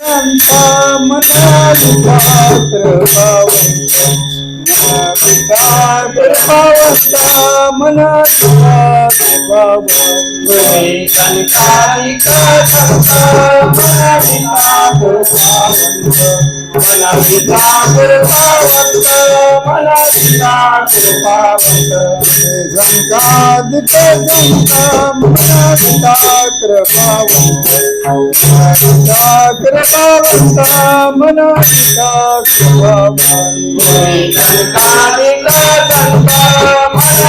मना सुपात्र भावस्ता मना सुपात्र मला पिता कृपावंत मला पिता कृपावंत जंकात ते जंकाम मला पिता कृपावंत मला पिता कृपावंत मला पिता कृपावंत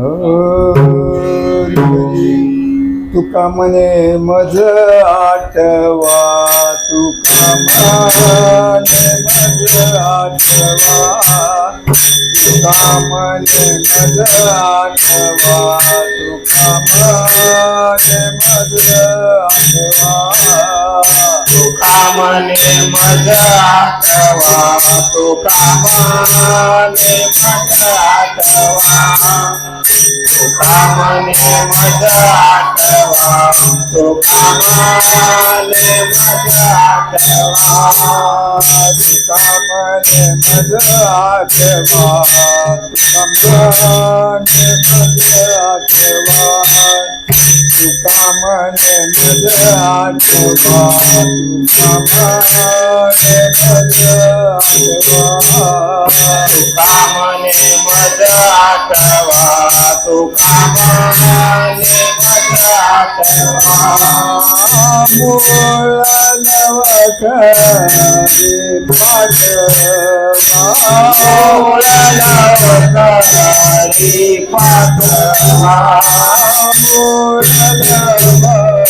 Oh. तुका मने मज आठवा तुका मने मज आठवा. तुका मने मज आठवा तुका मने मज आठवा. मंगळातवा तो कामाने मंगळातवा तो कामाने मंगळातवा तो कामाने मंगळातवा कामाने मंगळातवा कामाने मंगळातवा कामने मज आठवा तू कामने मज आठवा मूळ नवकरी मूळ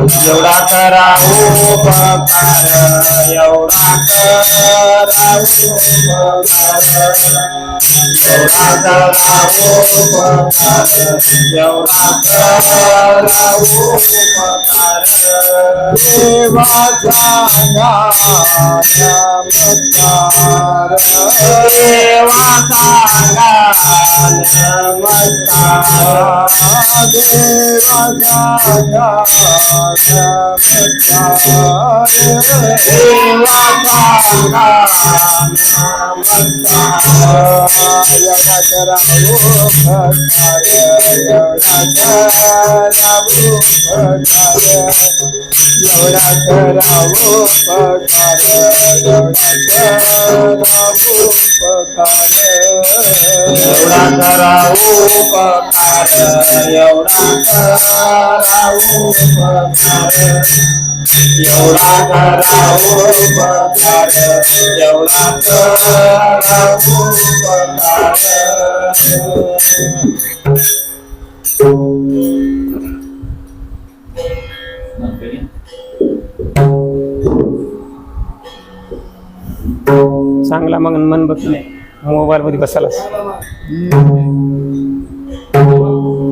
एवढा करा उपकार एवढा करा उपकार एवढा करा उपकार देवाचा नमस्कार. देवा सांगा नमस्कार. देवाचा नमस्कार. देवा सांगा नमस्कार. एवढा करावो पकार एवढा करावो पकार एवढा करावो पकार एवढा करावो पकार एवढा करावो पकार चांगला मग मन बसले मोबाईल मध्ये बसालाच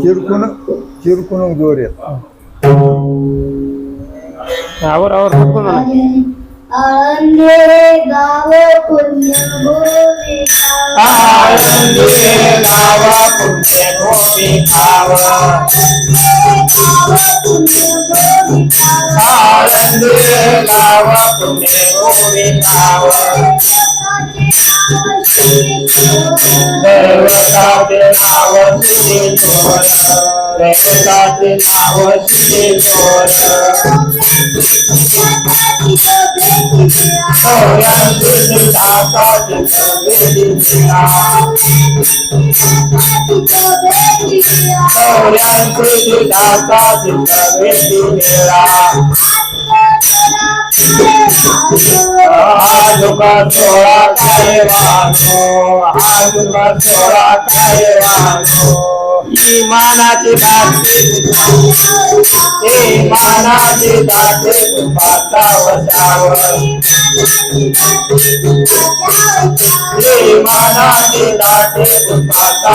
चिरकुन चिरकुन जोर येत आवर आवर थकून आनंद गाव पुण्य भूमी गाव 为了大姐把我事情做成，为了大姐把我事情做成，为了大姐把我事情做成，为了大姐把我事情做成，为了大姐把我事情做成，为了大姐把我事情做成。बसोळा काय वानो हात बसोळा काय वानो इमानाची दाटे इमानाची दाटे तुपाचा बचाव इमानाची दाटे तुपाचा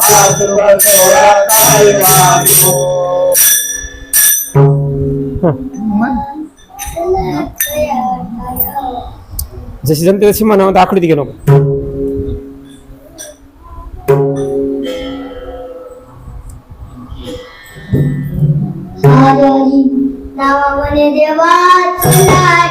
마주가 돌아갈 말이오 जशी जनतेचं सीमा नाव आकडे दिगे नको नावाने देवा तुला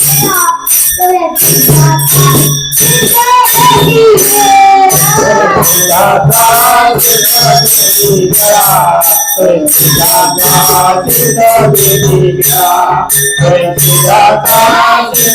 Thank you.